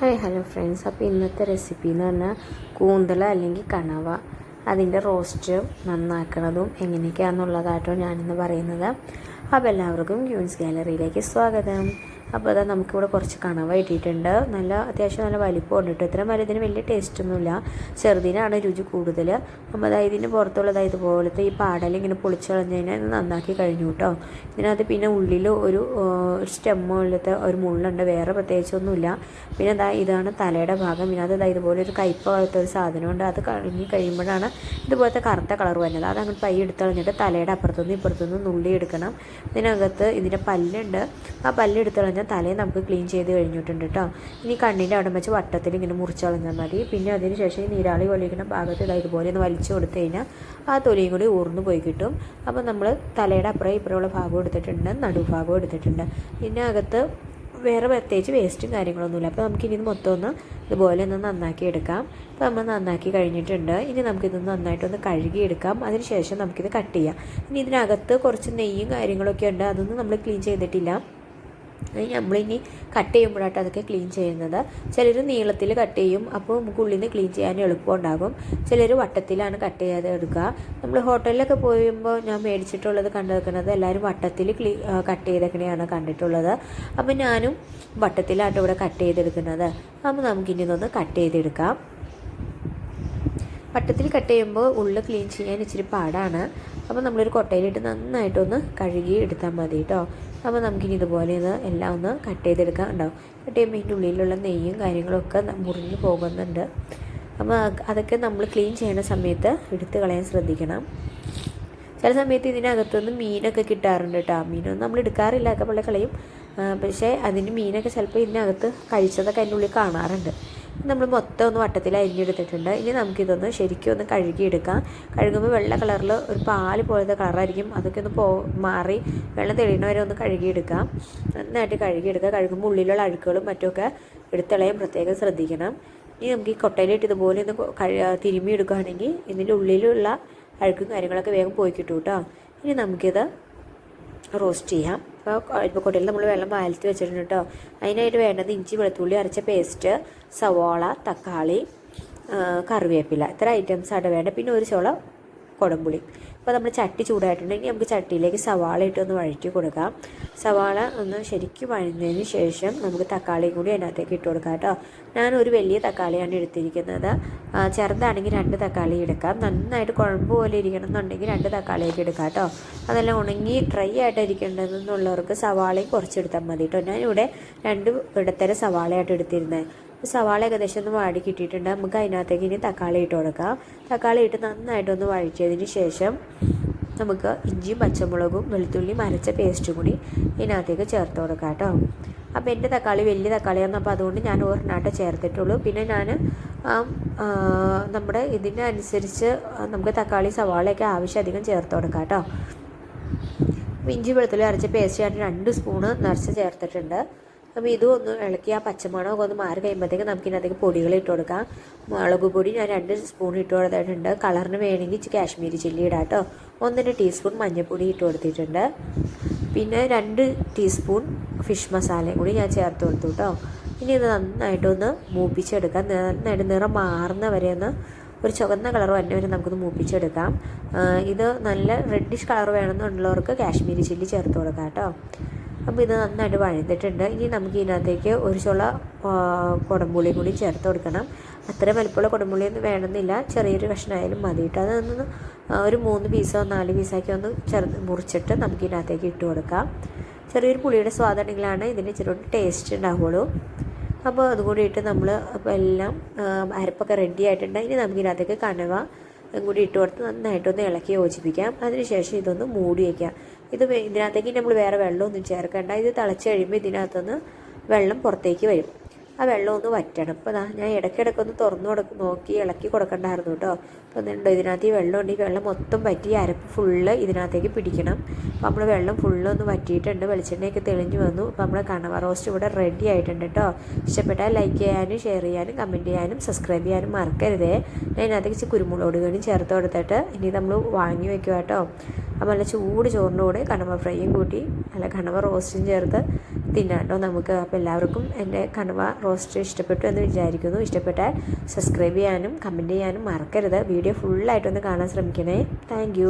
Hi hello friends അപ്പോൾ ഇന്നത്തെ recipe എന്ന് പറഞ്ഞാൽ കൂന്തള അല്ലെങ്കിൽ കണവ. അതിന്റെ റോസ്റ്റ് നന്നാക്കണതും എങ്ങനെയൊക്കെയാണെന്നുള്ളതായിട്ടോ ഞാനിന്ന് പറയുന്നത്. അപ്പോൾ എല്ലാവർക്കും ക്യൂൻസ് ഗാലറിയിലേക്ക് സ്വാഗതം. അപ്പോൾ അതാ നമുക്കിവിടെ കുറച്ച് കണവ ഇട്ടിട്ടുണ്ട്. നല്ല അത്യാവശ്യം നല്ല വലിപ്പമുണ്ട് കേട്ടോ ഇത്രയും വലുതിന് വലിയ ടേസ്റ്റൊന്നുമില്ല ചെറുതിനാണ് രുചി കൂടുതൽ അപ്പോൾ അതായത് ഇതിന് പുറത്തുള്ളത് ഇതുപോലത്തെ ഈ പാടൽ ഇങ്ങനെ പൊളിച്ച് കളഞ്ഞതിനെ നന്നാക്കി കഴിഞ്ഞു കേട്ടോ ഇതിനകത്ത് പിന്നെ ഉള്ളിൽ ഒരു സ്റ്റെം പോലത്തെ ഒരു മുള്ളുണ്ട്. വേറെ പ്രത്യേകിച്ചൊന്നുമില്ല പിന്നെ അതാ ഇതാണ് തലയുടെ ഭാഗം. ഇതിനകത്ത് അതായത് ഇതുപോലെ ഒരു കയ്പ പോലത്തെ ഒരു സാധനമുണ്ട്. അത് കഴിഞ്ഞ് കഴിയുമ്പോഴാണ് ഇതുപോലത്തെ കറുത്ത കളർ വരുന്നത്. അത് അങ്ങോട്ട് പൈ എടുത്തു കളഞ്ഞിട്ട് തലയുടെ അപ്പുറത്തുനിന്ന് ഇപ്പുറത്തുനിന്ന് നുള്ളി എടുക്കണം. ഇതിനകത്ത് ഇതിന്റെ പല്ലുണ്ട്. ആ പല്ല് എടുത്ത് തലേ നമുക്ക് ക്ലീൻ ചെയ്ത് കഴിഞ്ഞിട്ടുണ്ട് കേട്ടോ ഇനി കണ്ണിന്റെ അവിടെ വെച്ച് വട്ടത്തിൽ ഇങ്ങനെ മുറിച്ച് കളഞ്ഞാൽ മതി. പിന്നെ അതിന് ശേഷം ഈ നീരാളി കൊള്ളിക്കുന്ന ഭാഗത്ത് ഇതാ ഇതുപോലെ ഒന്ന് വലിച്ചു കൊടുത്തു കഴിഞ്ഞാൽ ആ തൊലിയും കൂടി ഊർന്നു പോയി കിട്ടും. അപ്പോൾ നമ്മൾ തലയുടെ അപ്പുറം ഇപ്പുറമുള്ള ഭാഗം എടുത്തിട്ടുണ്ട് നടുഭാഗം എടുത്തിട്ടുണ്ട്. ഇതിനകത്ത് വേറെ പ്രത്യേകിച്ച് വേസ്റ്റും കാര്യങ്ങളൊന്നുമില്ല. അപ്പോൾ നമുക്കിനി ഇത് മൊത്തം ഒന്ന് ഇതുപോലെ ഒന്ന് നന്നാക്കി എടുക്കാം. അപ്പോൾ നമ്മൾ നന്നാക്കി കഴിഞ്ഞിട്ടുണ്ട്. ഇനി നമുക്കിതൊന്ന് നന്നായിട്ടൊന്ന് കഴുകിയെടുക്കാം. അതിന് ശേഷം നമുക്കിത് കട്ട് ചെയ്യാം. ഇനി ഇതിനകത്ത് കുറച്ച് നെയ്യും കാര്യങ്ങളൊക്കെ ഉണ്ട്. അതൊന്നും നമ്മൾ ക്ലീൻ ചെയ്തിട്ടില്ല. അത് നമ്മളിനി കട്ട് ചെയ്യുമ്പോഴായിട്ട് അതൊക്കെ ക്ലീൻ ചെയ്യുന്നത്. ചിലർ നീളത്തിൽ കട്ട് ചെയ്യും അപ്പോൾ നമുക്ക് ഉള്ളിൽ നിന്ന് ക്ലീൻ ചെയ്യാൻ എളുപ്പമുണ്ടാകും ചിലർ വട്ടത്തിലാണ് കട്ട് ചെയ്യാതെ എടുക്കുക. നമ്മൾ ഹോട്ടലിലൊക്കെ പോയുമ്പോൾ ഞാൻ മേടിച്ചിട്ടുള്ളത് കണ്ടെടുക്കുന്നത് എല്ലാവരും വട്ടത്തിൽ ക്ലീ കട്ട് ചെയ്തേക്കണെയാണ് കണ്ടിട്ടുള്ളത്. അപ്പോൾ ഞാനും വട്ടത്തിലാട്ടോ ഇവിടെ കട്ട് ചെയ്തെടുക്കുന്നത്. അപ്പോൾ നമുക്കിനി ഇതൊന്ന് കട്ട് ചെയ്തെടുക്കാം. വട്ടത്തിൽ കട്ട് ചെയ്യുമ്പോൾ ഉള്ളിൽ ക്ലീൻ ചെയ്യാൻ ഇച്ചിരി പാടാണ്. അപ്പോൾ നമ്മളൊരു കൊട്ടയിലിട്ട് നന്നായിട്ടൊന്ന് കഴുകി എടുത്താൽ മതി കേട്ടോ. അപ്പോൾ നമുക്കിനി ഇതുപോലെ ഇത് എല്ലാം ഒന്ന് കട്ട് ചെയ്തെടുക്കാൻ ഉണ്ടാവും കട്ട് ചെയ്യുമ്പോൾ ഇതിന്റെ ഉള്ളിലുള്ള നെയ്യും കാര്യങ്ങളൊക്കെ മുറിഞ്ഞ് പോകുന്നുണ്ട്. അപ്പോൾ അതൊക്കെ നമ്മൾ ക്ലീൻ ചെയ്യുന്ന സമയത്ത് എടുത്ത് കളയാൻ ശ്രദ്ധിക്കണം. ചില സമയത്ത് ഇതിനകത്തുനിന്ന് മീനൊക്കെ കിട്ടാറുണ്ട് കേട്ടോ. മീനൊന്നും നമ്മൾ എടുക്കാറില്ല ഒക്കെ കളയും. പക്ഷേ അതിന് മീനൊക്കെ ചിലപ്പോൾ ഇതിനകത്ത് കഴിച്ചതൊക്കെ അതിന്റെ ഉള്ളിൽ കാണാറുണ്ട്. നമ്മൾ മൊത്തം ഒന്ന് വട്ടത്തിൽ അരിഞ്ഞെടുത്തിട്ടുണ്ട്. ഇനി നമുക്കിതൊന്ന് ശരിക്കും ഒന്ന് കഴുകിയെടുക്കാം. കഴുകുമ്പോൾ വെള്ള കളറിൽ ഒരു പാൽ പോലത്തെ കളറായിരിക്കും. അതൊക്കെ ഒന്ന് പോ മാറി വെള്ളം തെളിയണവരെ ഒന്ന് കഴുകിയെടുക്കാം. നന്നായിട്ട് കഴുകിയെടുക്കുക. കഴുകുമ്പോൾ ഉള്ളിലുള്ള അഴുക്കുകളും മറ്റുമൊക്കെ എടുത്തളയാൻ പ്രത്യേകം ശ്രദ്ധിക്കണം. ഇനി നമുക്ക് ഈ കൊട്ടയിലിട്ട് ഇതുപോലെ ഒന്ന് തിരുമ്മി എടുക്കുകയാണെങ്കിൽ ഇതിന്റെ ഉള്ളിലുള്ള അഴുക്കും കാര്യങ്ങളൊക്കെ വേഗം പോയി കിട്ടും കേട്ടോ. ഇനി നമുക്കിത് റോസ്റ്റ് ചെയ്യാം. അപ്പോൾ ഇപ്പോൾ കൊട്ടയിൽ നമ്മൾ വെള്ളം വാലത്തി വെച്ചിട്ടുണ്ട് കേട്ടോ അതിനായിട്ട് വേണ്ടത് ഇഞ്ചി വെളുത്തുള്ളി അരച്ച പേസ്റ്റ് സവോള തക്കാളി കറിവേപ്പില. ഇത്ര ഐറ്റംസാണ് വേണ്ടത്. പിന്നെ ഒരു ചോള കുടംപുളി. അപ്പോൾ നമ്മൾ ചട്ടി ചൂടായിട്ടുണ്ടെങ്കിൽ നമുക്ക് ചട്ടിയിലേക്ക് സവാള ഇട്ട് ഒന്ന് വഴറ്റി കൊടുക്കാം. സവാള ഒന്ന് ശരിക്കും വഴഞ്ഞതിന് ശേഷം നമുക്ക് തക്കാളിയും കൂടി അതിനകത്തേക്ക് ഇട്ട് കൊടുക്കാം കേട്ടോ. ഞാൻ ഒരു വലിയ തക്കാളിയാണ് എടുത്തിരിക്കുന്നത്. ചെറുതാണെങ്കിൽ രണ്ട് തക്കാളി എടുക്കാം. നന്നായിട്ട് കുഴമ്പ് പോലെ ഇരിക്കണം എന്നുണ്ടെങ്കിൽ രണ്ട് തക്കാളിയൊക്കെ എടുക്കാം കേട്ടോ. അതെല്ലാം ഉണങ്ങി ഡ്രൈ ആയിട്ട് ഇരിക്കേണ്ടതെന്നുള്ളവർക്ക് സവാളയും കുറച്ചെടുത്താൽ മതി കേട്ടോ. ഞാനിവിടെ രണ്ട് ഇടത്തരം സവാളയായിട്ട് എടുത്തിരുന്നത് സവാള ഏകദേശം ഒന്ന് വാടി കിട്ടിയിട്ടുണ്ട്. നമുക്ക് അതിനകത്തേക്ക് ഇനി തക്കാളി ഇട്ട് കൊടുക്കാം. തക്കാളി ഇട്ട് നന്നായിട്ടൊന്ന് വഴിച്ചതിന് ശേഷം നമുക്ക് ഇഞ്ചിയും പച്ചമുളകും വെളുത്തുള്ളിയും അരച്ച പേസ്റ്റും കൂടി ഇതിനകത്തേക്ക് ചേർത്ത് കൊടുക്കാം കേട്ടോ. അപ്പോൾ എന്റെ തക്കാളി വലിയ തക്കാളിയാണ് അപ്പോൾ അതുകൊണ്ട് ഞാൻ ഒരെണ്ണാട്ട് ചേർത്തിട്ടുള്ളൂ. പിന്നെ ഞാൻ നമ്മുടെ ഇതിനനുസരിച്ച് നമുക്ക് തക്കാളി സവാളയൊക്കെ ആവശ്യം ചേർത്ത് കൊടുക്കാം കേട്ടോ. ഇഞ്ചി വെളുത്തുള്ളി അരച്ച പേസ്റ്റ് ഞാൻ രണ്ട് സ്പൂണ് നിറച്ച് ചേർത്തിട്ടുണ്ട്. അപ്പോൾ ഇതും ഒന്ന് ഇളക്കി ആ പച്ചമണമൊക്കെ ഒന്ന് മാറി കഴിയുമ്പോഴത്തേക്ക് നമുക്ക് ഇതിനകത്തേക്ക് പൊടികൾ ഇട്ട് കൊടുക്കാം. മുളക് പൊടി ഞാൻ രണ്ട് സ്പൂൺ ഇട്ട് കൊടുത്തിട്ടുണ്ട്. കളറിന് വേണമെങ്കിൽ കാശ്മീരി ചില്ലി ഇടാം കേട്ടോ. ഒന്നര ടീസ്പൂൺ മഞ്ഞൾപ്പൊടി ഇട്ട് കൊടുത്തിട്ടുണ്ട്. പിന്നെ രണ്ട് ടീസ്പൂൺ ഫിഷ് മസാലയും കൂടി ഞാൻ ചേർത്ത് കൊടുത്തു കേട്ടോ. ഇനി ഇത് നന്നായിട്ടൊന്ന് മൂപ്പിച്ചെടുക്കാം. നന്നായിട്ട് നിറം മാറുന്ന വരെ ഒന്ന് ഒരു ചുവന്ന കളർ തന്നെ വരെ നമുക്കൊന്ന് മൂപ്പിച്ചെടുക്കാം. ഇത് നല്ല റെഡിഷ് കളർ വേണമെന്നുള്ളവർക്ക് കാശ്മീരി ചില്ലി ചേർത്ത് കൊടുക്കാം കേട്ടോ. അപ്പോൾ ഇത് നന്നായിട്ട് വഴന്നിട്ടുണ്ട്. ഇനി നമുക്ക് ഇതിനകത്തേക്ക് ഒരു ചുള കുടംപുളിയും കൂടി ചേർത്ത് കൊടുക്കണം. അത്ര വലുപ്പമുള്ള കുടമ്പുളിയൊന്നും വേണമെന്നില്ല. ചെറിയൊരു കഷ്ണമായാലും മതി കേട്ടോ. അതൊന്ന് ഒരു മൂന്ന് പീസോ നാല് പീസാക്കി ഒന്ന് ചെറു മുറിച്ചിട്ട് നമുക്ക് ഇതിനകത്തേക്ക് ഇട്ട് കൊടുക്കാം. ചെറിയൊരു പുളിയുടെ സ്വാദുണ്ടെങ്കിലാണ് ഇതിന് ഇച്ചിരി ടേസ്റ്റ് ഉണ്ടാവുള്ളൂ. അപ്പോൾ അതുകൂടി ഇട്ട് നമ്മൾ അപ്പോൾ എല്ലാം അരപ്പൊക്കെ റെഡി ആയിട്ടുണ്ട്. ഇനി നമുക്ക് ഇതിനകത്തേക്ക് കണവ കൂടി ഇട്ട് കൊടുത്ത് നന്നായിട്ടൊന്ന് ഇളക്കി യോജിപ്പിക്കാം. അതിനുശേഷം ഇതൊന്ന് മൂടി വയ്ക്കാം ഇത് ഇതിനകത്തേക്ക് നമ്മൾ വേറെ വെള്ളമൊന്നും ചേർക്കേണ്ട. ഇത് തിളച്ച് കഴിയുമ്പോൾ ഇതിനകത്തുനിന്ന് വെള്ളം പുറത്തേക്ക് വരും. ആ വെള്ളം ഒന്ന് വറ്റണം. അപ്പോൾ ഞാൻ ഇടയ്ക്കിടയ്ക്ക് ഒന്ന് തുറന്നു കൊടുക്ക നോക്കി ഇളക്കി കൊടുക്കണ്ടായിരുന്നു കേട്ടോ അപ്പോൾ എന്തുണ്ട് ഇതിനകത്ത് ഈ വെള്ളം ഉണ്ട്. ഈ വെള്ളം മൊത്തം പറ്റി അരപ്പ് ഫുള്ള് ഇതിനകത്തേക്ക് പിടിക്കണം. അപ്പോൾ നമ്മൾ വെള്ളം ഫുള്ള് ഒന്ന് വറ്റിയിട്ടുണ്ട്. വെളിച്ചെണ്ണയൊക്കെ തെളിഞ്ഞു വന്നു. അപ്പോൾ നമ്മുടെ കണവ റോസ്റ്റ് ഇവിടെ റെഡി ആയിട്ടുണ്ട് കേട്ടോ ഇഷ്ടപ്പെട്ടാൽ ലൈക്ക് ചെയ്യാനും ഷെയർ ചെയ്യാനും കമന്റ് ചെയ്യാനും സബ്സ്ക്രൈബ് ചെയ്യാനും മറക്കരുതേ. ഞാൻ ഇതിനകത്തേക്ക് കുരുമുളക് കൂടി ചേർത്ത് കൊടുത്തിട്ട് ഇനി നമ്മൾ വാങ്ങി വെക്കുക കേട്ടോ അപ്പോൾ നല്ല ചൂട് ചോറിന്റെ കൂടെ കണവ ഫ്രൈയും കൂട്ടി നല്ല കണവ റോസ്റ്റും ചേർത്ത് തിന്നാട്ടോ നമുക്ക് അപ്പോൾ എല്ലാവർക്കും എന്റെ കണവ റോസ്റ്റ് ഇഷ്ടപ്പെട്ടു എന്ന് വിചാരിക്കുന്നു. ഇഷ്ടപ്പെട്ടാൽ സബ്സ്ക്രൈബ് ചെയ്യാനും കമന്റ് ചെയ്യാനും മറക്കരുത്. വീഡിയോ ഫുള്ളായിട്ടൊന്ന് കാണാൻ ശ്രമിക്കണേ. താങ്ക്